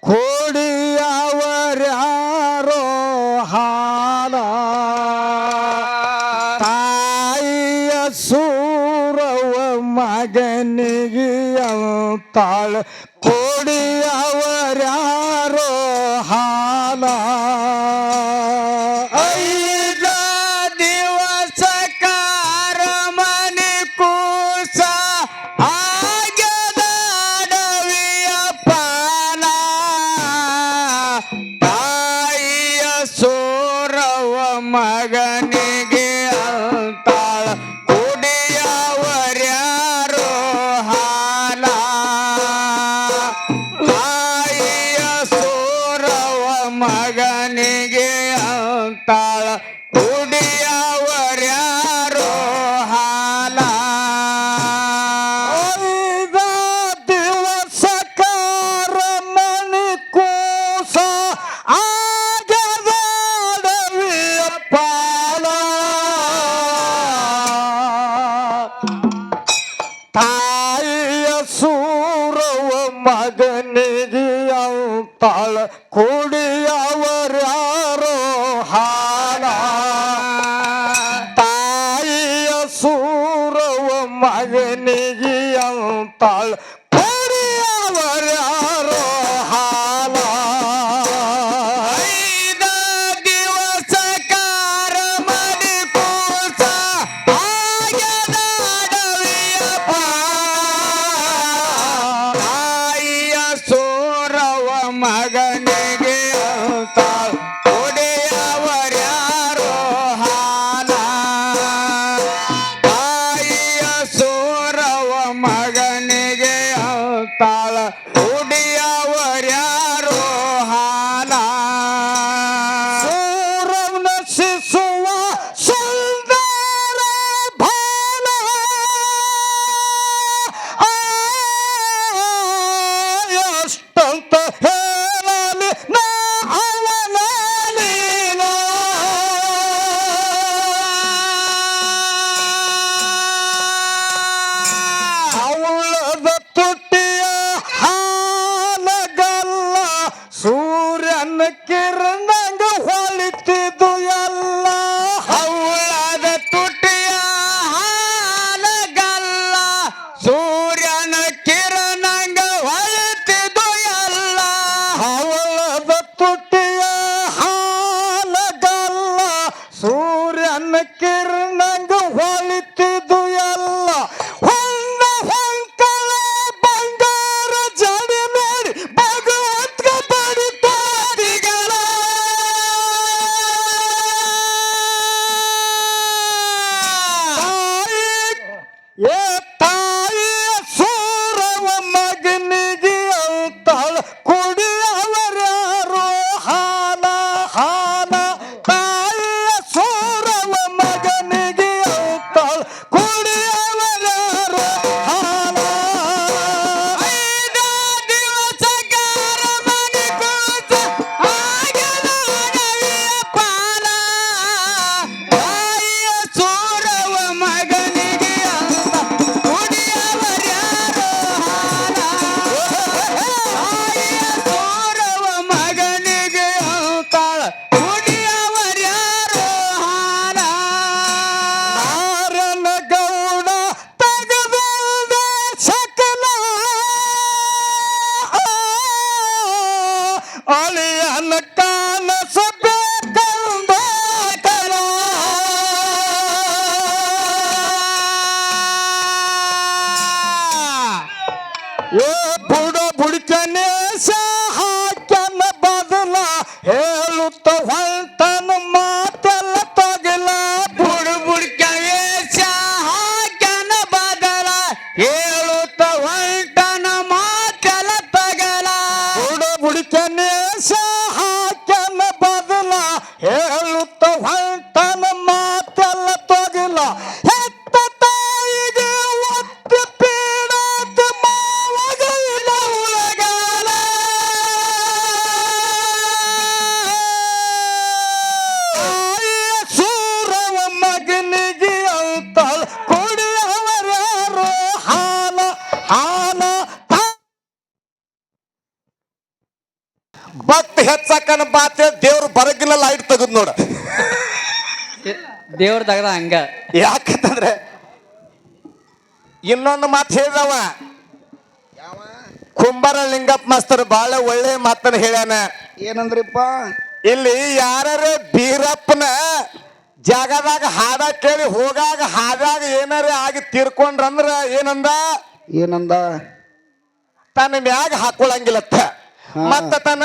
ಕೊಡಿಯವರ್ಯಾರೋ ಹಾಲ. ತಾಯಿಯ ಸೂರವ ಮಗನಿಗೆ ಅಂತಾಳ. ಕೊಡಿಯವರ್ಯಾರೋ cantar. ಮಗನಿಗೆ ತಾಳ ಅನ್ನಕ್ಕೆ ರಂದಂಗ ಹೊಲಿತಿದ್ದು ಯಾ ಹೊಯ್ತನಮ್ಮ ಹೆಚ್ಚಕ್ಕನ ಬಾತೆ ದೇವ್ರು ಬರಗಿಲ್ಲ ಲೈಟ್ ತೆಗದ್ ನೋಡ. ದೇವ್ರ ತಗದ ಹಂಗ. ಯಾಕಂತಂದ್ರೆ ಇನ್ನೊಂದು ಮಾತು ಹೇಳಿದವ. ಕುಂಬಾರ ಲಿಂಗಪ್ಪ ಮಾಸ್ತರ್ ಬಹಳ ಒಳ್ಳೆ ಮಾತನ್ನ ಹೇಳ್ಯಾನ. ಏನಂದ್ರಿಪ್ಪ? ಇಲ್ಲಿ ಯಾರ ಬೀರಪ್ಪನ ಜಾಗದಾಗ ಹಾಡ ಕೇಳಿ ಹೋಗಾಗ ಹಾದಾಗ ಏನಾರ ಆಗಿ ತೀರ್ಕೊಂಡ್ರಂದ್ರ ಏನಂದ? ಏನಂದ? ತನ್ನ ಮ್ಯಾಗ ಹಾಕೊಳಂಗಿಲ್ಲತ್ತ. ಮತ್ತ ತನ್ನ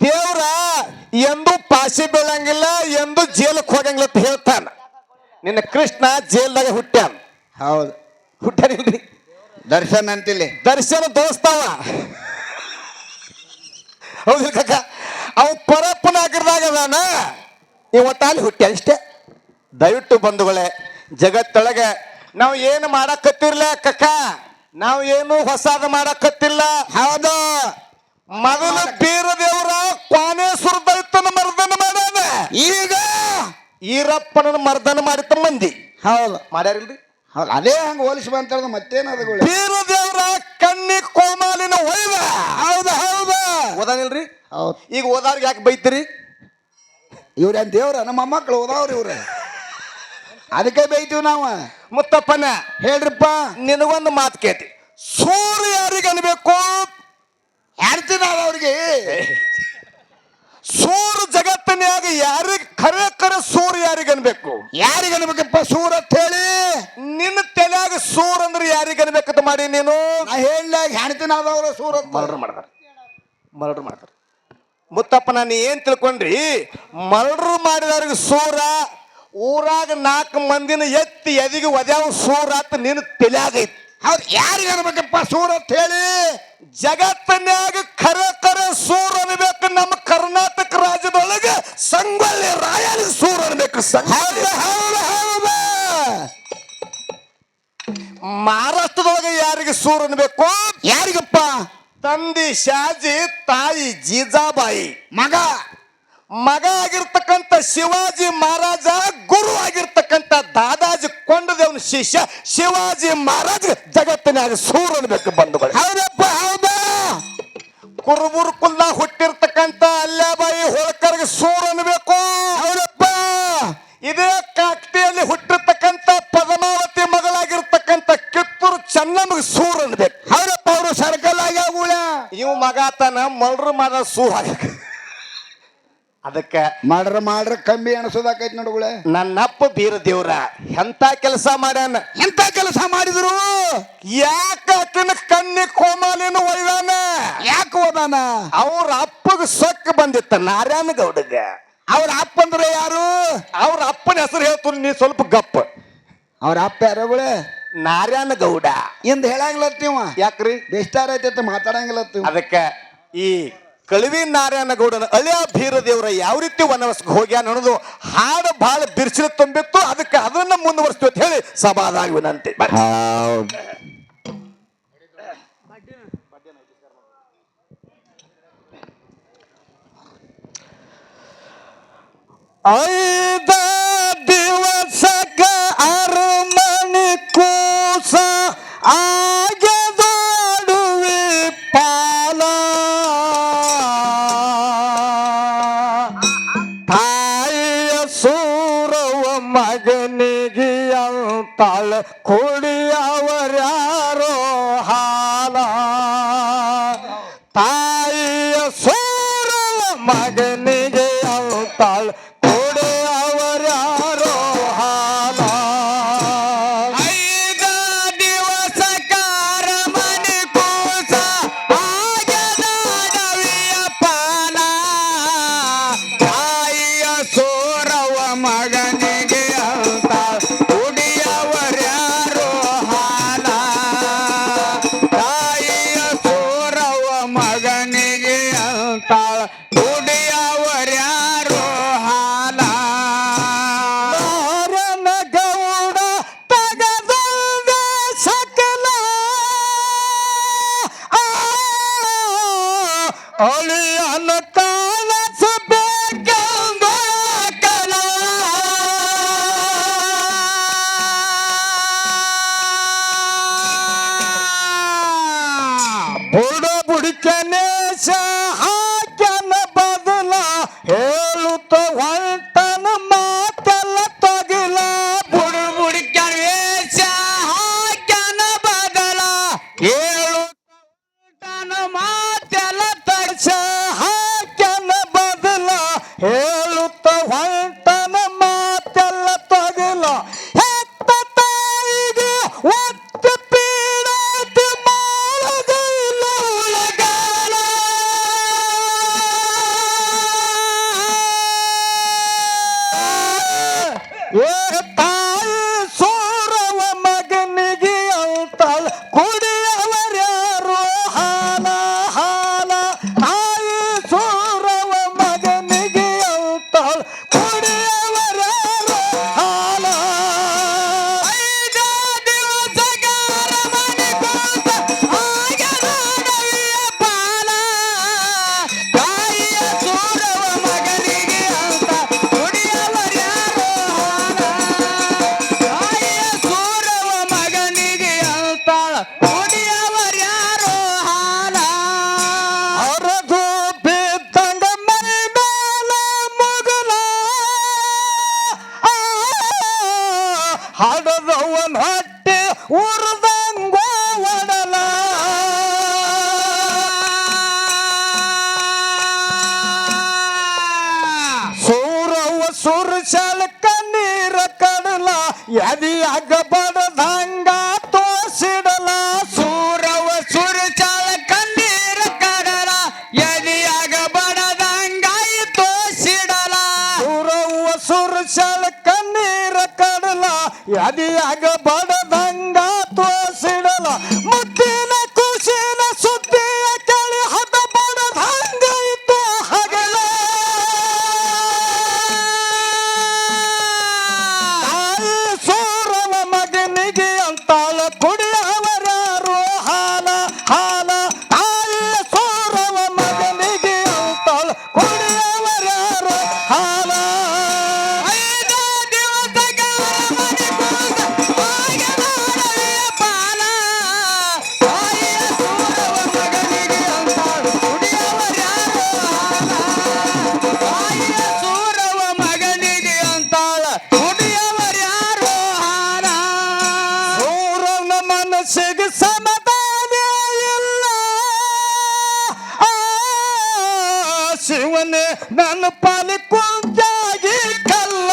ದೇವ್ರ ಎಂದು ಪಾಸಿ ಬೀಳಂಗಿಲ್ಲ ಎಂದು ಜೇಲಕ್ಕೆ ಹೋಗಂಗಿಲ್ಲ ಅಂತ ಹೇಳ್ತಾನ. ನಿನ್ನ ಕೃಷ್ಣ ಜೇಲ್ದಾಗ ಹುಟ್ಟ್ಯಾನ. ಹೌದು. ಹುಟ್ಟ್ಯಾನಿಲ್ರಿ ದರ್ಶನ್ ಅಂತಿಲ್ಲಿ. ದರ್ಶನ ದೋಸ್ತಾವ. ಹೌದು ಕಕ್ಕ ಅವ ಪರಪ್ಪನ ಆಗಿರ್ದಾಗ ಅದಾನ. ಇವತ್ತಾಲಿ ಹುಟ್ಟಿ ಅಷ್ಟೇ ದಯವಿಟ್ಟು ಬಂಧುಗಳೇ ಜಗತ್ತೊಳಗೆ ನಾವು ಏನು ಮಾಡಕತ್ತಿರ್ಲ ಕಕ್ಕ ನಾವು ಏನು ಹೊಸಾದ ಮಾಡಕತ್ತಿಲ್ಲ. ಹೌದು. ಮೊದಲು ಬೀರ ದೇವರ ಕ್ವಾನೇಶ್ವರ ದೈತನ ಮರ್ದನ ಮಾಡ್ಯಾನ. ಈಗ ಈರಪ್ಪನ ಮರ್ದನ ಮಾಡಿತ ಮಂದಿ. ಹೌದು. ಮಾಡ್ಯಾರಿಲ್ರಿ? ಹೌದು. ಅದೇ ಹಂಗ ಹೋಲಿಸಿ ಬಂತಾರ ಮತ್ತೇನದಗಳು ಬೀರ ದೇವರ ಕಣ್ಣಿ ಕೋಮಾಲಿನ ಒಯ್ದ. ಹೌದು ಹೌದು. ಓದಾನಿಲ್ರಿ? ಹೌದು. ಈಗ ಓದಾರ್ಗೆ ಯಾಕೆ ಬೈತೀರಿ? ಇವ್ರೇನ್ ದೇವ್ರ? ನಮ್ಮ ಮೊಮ್ಮಕ್ಳು ಓದಾವ್ರಿ ಇವ್ರ. ಅದಕ್ಕೆ ಬೈತೀವಿ ನಾವು. ಮುತ್ತಪ್ಪನ ಹೇಳ್ರಿಪ್ಪ. ನಿನಗೊಂದು ಮಾತು ಕೇಳ್ತಿ. ಸೂರ್ಯ ಯಾರಿಗೆ ಅನ್ಬೇಕು? ಹೇಳ್ತೀನಿ ಅವ್ರಿಗೆ. ಸೂರ್ ಜಗತ್ತನ್ಯಾಗ ಯಾರಿಗೆ ಖರೆ ಖರೆ ಸೂರ್ ಯಾರಿಗನ್ಬೇಕು ಯಾರಿಗೆ ಅನ್ಬೇಕಪ್ಪ ಅಂತ ಹೇಳಿ? ನಿನ್ನ ತಲೆಯಾಗ ಸೂರ್ ಅಂದ್ರೆ ಯಾರಿಗನ್ಬೇಕಂತ ಮಾಡಿ ನೀನು? ಹೇಳ್ದಾಗ ಹೆಣ್ತಿನ ಆದವ್ರ ಅಂತ. ಮರ್ಡರ್ ಮಾಡ್ತಾರೆ. ಮರ್ಡರ್ ಮಾಡ್ತಾರೆ. ಮುತ್ತಪ್ಪ ನಾನು ಏನ್ ತಿಳ್ಕೊಂಡ್ರಿ? ಮರ್ಡರ್ ಮಾಡಿದವ್ರಿಗೆ ಸೂರ ಊರಾಗ ನಾಲ್ಕು ಮಂದಿನ ಎತ್ತಿ ಎದಿಗೆ ಒದ್ಯಾವ ಸೂರ ಅಂತ ನಿನ್ನ ತಲೆಯಾಗೈತಿ ಅವ್ರು ಯಾರಿಗೆ ಅನ್ಬೇಕಪ್ಪ ಅಂತ ಹೇಳಿ? ಜಗತ್ತಿನ್ಯಾಗ ಖರೆ ಖರೆ ಸೂರ್ ಅನ್ಬೇಕು ನಮ್ಮ ಕರ್ನಾಟಕ ರಾಜ್ಯದೊಳಗೆ ಸಂಗೊಳ್ಳಿ ರಾಯಲ್ ಸೂರ್ ಅನ್ಬೇಕು ಮಹಾರಾಷ್ಟ್ರದೊಳಗೆ ಯಾರಿಗೆ ಸೂರ್ ಅನ್ಬೇಕು? ಯಾರಿಗಪ್ಪ? ತಂದೆ ಶಾಜಿ ತಾಯಿ ಜೀಜಾಬಾಯಿ. ಮಗ. ಮಗ ಆಗಿರ್ತಕ್ಕಂಥ ಶಿವಾಜಿ ಮಹಾರಾಜ ಗುರು ಆಗಿರ್ತಕ್ಕಂಥ ದಾದಾಜಿ ಕೊಂಡದೇವನ ಶಿಷ್ಯ ಶಿವಾಜಿ ಮಹಾರಾಜ ಜಗತ್ತಿನಾಗ ಸೂರನ್ಬೇಕು ಬಂಧುಗಳು ಹೌದಪ್ಪ ಹೌದಾ? ಕುರುಬುರು ಕುಲ್ಲ ಹುಟ್ಟಿರ್ತಕ್ಕಂಥ ಅಲ್ಲಾಬಾಯಿ ಹೋಳ್ಕರ್ಗೆ ಸೂರ್ ಅನ್ಬೇಕು ಹೌದಪ್ಪ. ಇದೇ ಕಾಕ್ತಿಯಲ್ಲಿ ಹುಟ್ಟಿರ್ತಕ್ಕಂಥ ಪದ್ಮಾವತಿ ಮಗಳಾಗಿರ್ತಕ್ಕಂಥ ಕಿತ್ತೂರು ಚೆನ್ನಮ್ಮಗೆ ಸೂರ್ ಅನ್ಬೇಕು ಹೌದಪ್ಪ ಅವರು ಸರ್ಕಲ್ ಆಗ್ಯಾವ ಇವ್ ಮಗ ತನ ಮಲ್ರು ಮಗ ಸೂ ಆಗ ಅದಕ್ಕೆ ಮಾಡ್ರ ಮಾಡ್ರ ಕಂಬಿ ಅಣಸೋದಾಕೈತಿ ನನ್ನ ನನ್ನಪ್ಪ ಬೀರ ದೇವ್ರ ಎಂತ ಕೆಲಸ ಮಾಡ್ಯಾನ? ಎಂತ ಕೆಲಸ ಮಾಡಿದ್ರು? ಯಾಕ ಆಕಿನ ಕಣ್ಣಿ ಕೋಮಾಲಿನ ಒಯ್ದಾನ? ಯಾಕೆ ಓದಾನ ಅವ್ರ ಅಪ್ಪಗ ಸೊಕ್ಕ ಬಂದಿತ್ತ ನಾರಾಯಣ ಗೌಡಗ. ಅವ್ರ ಅಪ್ಪ ಅಂದ್ರೆ ಯಾರು? ಅವ್ರ ಅಪ್ಪನ ಹೆಸರು ಹೇಳ್ತು ನೀ ಸ್ವಲ್ಪ ಗಪ್ಪ. ಅವ್ರ ಅಪ್ಪ ಯಾರಗುಳೆ ನಾರಾಯಣ ಗೌಡ. ಇಂದ ನೀವು? ಯಾಕ್ರಿ? ಬೆಸ್ಟಾರ ಐತೆ ಮಾತಾಡಂಗಿಲ್ಲ ಅದಕ್ಕೆ ಈ ಕಳಿವಿ ನಾರಾಯಣ ಗೌಡನ ಅಳಿಯ ಭೀರ ದೇವರ ಯಾವ ರೀತಿ ವನವಸ್ಗೆ ಹೋಗ್ಯಾನ ಅನ್ನೋದು ಹಾಡು ಬಹಳ ಬಿರ್ಸಿಲು ತುಂಬಿತ್ತು. ಅದಕ್ಕೆ ಅದನ್ನ ಮುಂದುವರಿಸ್ತೀವಿ ಅಂತ ಹೇಳಿ ಸಭಾದಾಗ ವಿನಂತಿ. ಐದ ದಿವಸಕ ಅರಮನೆ ಕೂಸ ಆಗದೋಡುವೆ ಅಂತಾಳ ನಮ್ಮ ಹಟ್ಟಿ ಉರ್ದಂಗ ಒಡಲ. ಸೂರವ ಸುರ್ಶಲ್ಕ ನೀರ ಕಡಲ ಎದಿ ಅಗಬಡ ಬದಿಯಾಗ ಬಡದಂಗ ತೋಸಿಡಲ ಮುತ್ತಿನ ನೇನೆ ನನ್ನ ಪಾಲಿ ಕುಂತಾಗಿ ಕಲ್ಲ.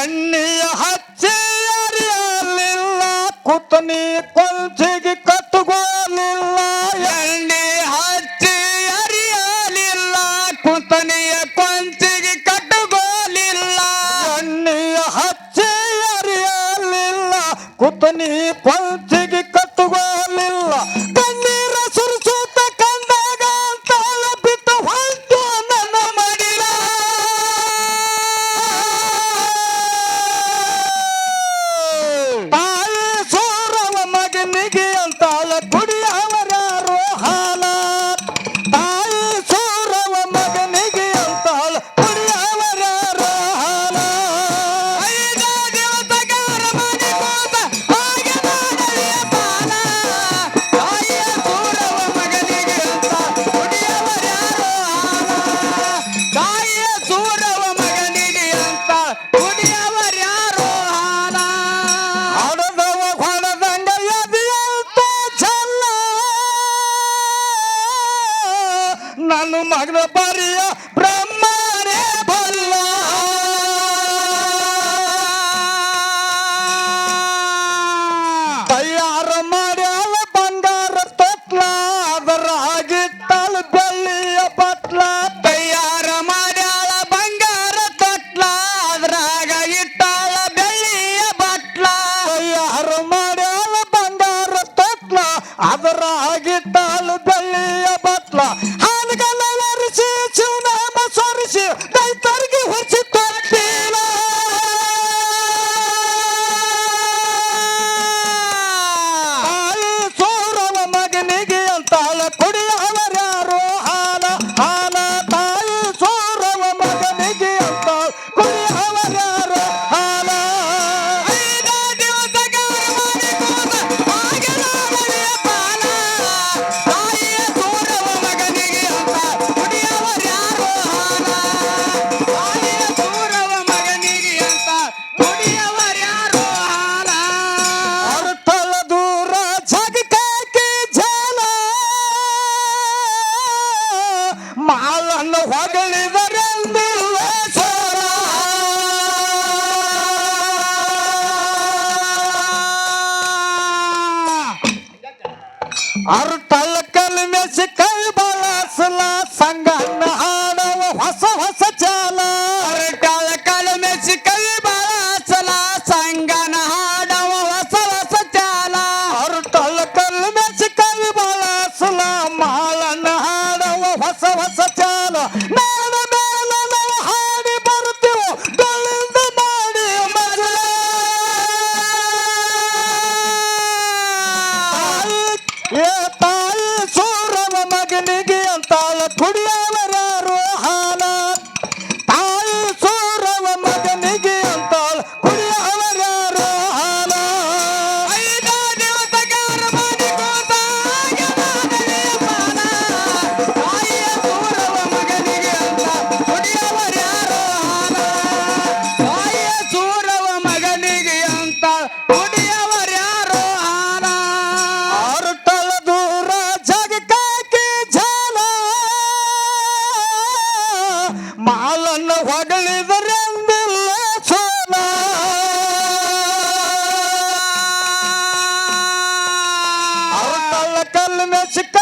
ಎಣ್ಣೆಯ ಹಚ್ಚಿ ಅರಿಯಲಿಲ್ಲ, ಕುತನಿ ಕೊಂಚಿಗೆ ಕಟ್ಟುಗೋಲಿಲ್ಲ. ಎಣ್ಣೆ ಹಚ್ಚಿ ಅರಿಯಲಿಲ್ಲ ಕೊಂಚಿಗೆ ಕಟ್ಟುಗೋಲಿಲ್ಲ. ಎಣ್ಣೆಯ ಹಚ್ಚಿ ಅರಿಯಲಿಲ್ಲ, ಕುತನಿ ಕೊಂಚಿ கொடிய Arun ಅಂತಾಳ ಕಲ್ಲು